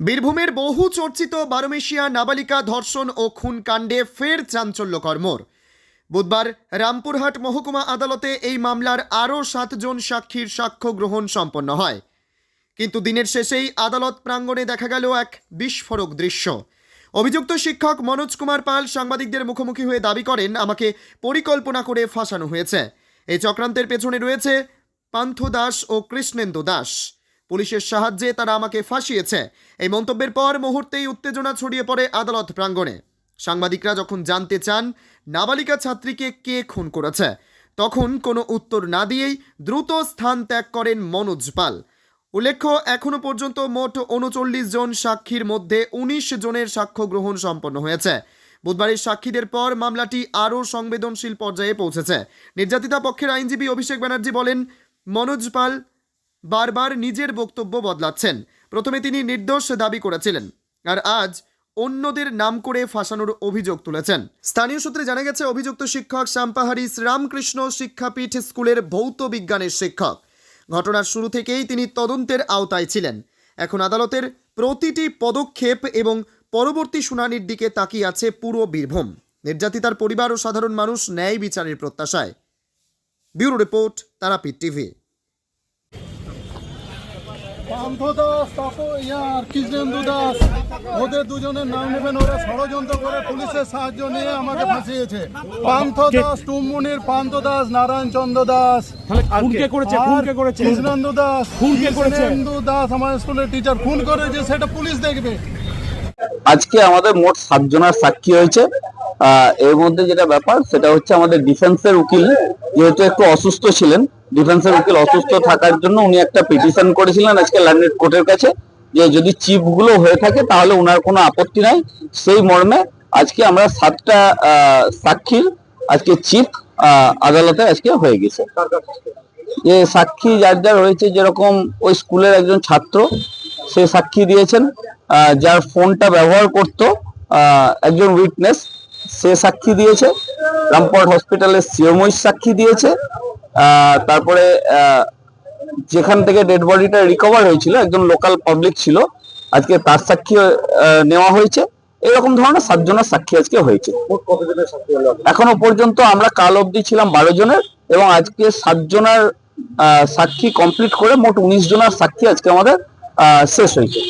বীরভূমের বহু চর্চিত বারোমেশিয়া নাবালিকা ধর্ষণ ও খুন কাণ্ডে ফের চাঞ্চল্যকর মোড়। বুধবার রামপুরহাট মহকুমা আদালতে এই মামলার আরও সাতজন সাক্ষীর সাক্ষ্য গ্রহণ সম্পন্ন হয়। কিন্তু দিনের শেষেই আদালত প্রাঙ্গণে দেখা গেল এক বিস্ফোরক দৃশ্য। অভিযুক্ত শিক্ষক মনোজ কুমার পাল সাংবাদিকদের মুখোমুখি হয়ে দাবি করেন, আমাকে পরিকল্পনা করে ফাঁসানো হয়েছে। এই চক্রান্তের পেছনে রয়েছে পান্থ দাস ও কৃষ্ণেন্দু দাস। পুলিশের সাহায্যে তারা আমাকে ফাঁসিয়েছে। এই মন্তব্যের পর মুহূর্তেই উত্তেজনা ছড়িয়ে পড়ে আদালত প্রাঙ্গণে। সাংবাদিকরা যখন জানতে চান নাবালিকা ছাত্রীকে কে খুন করেছে, তখন কোনো উত্তর না দিয়েই দ্রুত স্থান ত্যাগ করেন মনোজ পাল। উল্লেখ্য এখনও পর্যন্ত মোট উনচল্লিশ জন সাক্ষীর মধ্যে উনিশ জনের সাক্ষ্য গ্রহণ সম্পন্ন হয়েছে। বুধবারের সাক্ষীদের পর মামলাটি আরও সংবেদনশীল পর্যায়ে পৌঁছেছে। নির্যাতিতা পক্ষের আইনজীবী অভিষেক ব্যানার্জি বলেন, মনোজ পাল বারবার নিজের বক্তব্য বদলাচ্ছেন। প্রথমে তিনি নির্দোষ দাবি করেছিলেন। আর আজ অন্যদের নাম করে ফাঁসানোর অভিযোগ তুলেছেন। স্থানীয় সূত্রে জানা গেছে, অভিযুক্ত শিক্ষক শ্যামপাহাড়ি শ্রীরামকৃষ্ণ শিক্ষাপীঠ স্কুলের ভৌত বিজ্ঞানের শিক্ষক। ঘটনার শুরু থেকেই তিনি তদন্তের আওতায় ছিলেন। এখন আদালতের প্রতিটি পদক্ষেপ এবং পরবর্তী শুনানির দিকে তাকিয়ে আছে পুরো বীরভূম। নির্যাতিতার পরিবার ও সাধারণ মানুষ ন্যায় বিচারের প্রত্যাশায়। Bureau report Tarapith TV. Pantha Das তারপর ইয়ার কৃষ্ণেন্দু দাস ওদের দুজনের নাম নেবেন ওরা ষড়যন্ত্র করে পুলিশের সাহায্য নিয়ে আমাকে ফাঁসিয়েছে। পান্থ দাস টুমমুনির পান্থ দাস নারায়ণ চন্দ্র দাস তাহলে কে? করেছে আর খুন কে করেছে। কৃষ্ণেন্দু দাস খুন কে করেছে? কৃষ্ণেন্দু দাস আমার স্কুলের টিচার খুন করেছে সেটা পুলিশ দেখবে। আজকে আমাদের মোট সাতজনের সাক্ষী হয়েছে। আহ, এর মধ্যে যেটা ব্যাপার সেটা হচ্ছে আমাদের ডিফেন্সের উকিল যেহেতু একটু অসুস্থ ছিলেন ডিফেন্সের উকিল অসুস্থ থাকার জন্য উনি একটা পিটিশন করেছিলেন আজকে ল্যান্ডেড কোর্টের কাছে, যে যদি চিপগুলো হয়ে থাকে তাহলে ওনার কোনো আপত্তি নাই। সেই মর্মে আজকে আমরা সাতটা সাক্ষীর আজকে চিপ আদালতে আজকে হয়ে গেছে। যে সাক্ষী যার যার রয়েছে, যেরকম ওই স্কুলের একজন ছাত্র, সে সাক্ষী দিয়েছেন যার ফোনটা ব্যবহার করত একজন উইটনেস সে সাক্ষী দিয়েছে। রামপুরহাট হসপিটালের সিওমই সাক্ষী দিয়েছে। তারপরে যেখান থেকে ডেড বডিটা রিকভার হয়েছিল একজন লোকাল পাবলিক ছিল। আজকে তার সাক্ষী নেওয়া হয়েছে। এরকম ধরনের সাতজনের সাক্ষী আজকে হয়েছে। এখনও পর্যন্ত আমরা কাল অবধি ছিলাম বারো জনের এবং আজকে সাতজনের সাক্ষী কমপ্লিট করে মোট উনিশ জনের সাক্ষী আজকে আমাদের আহ, শেষ হয়েছে।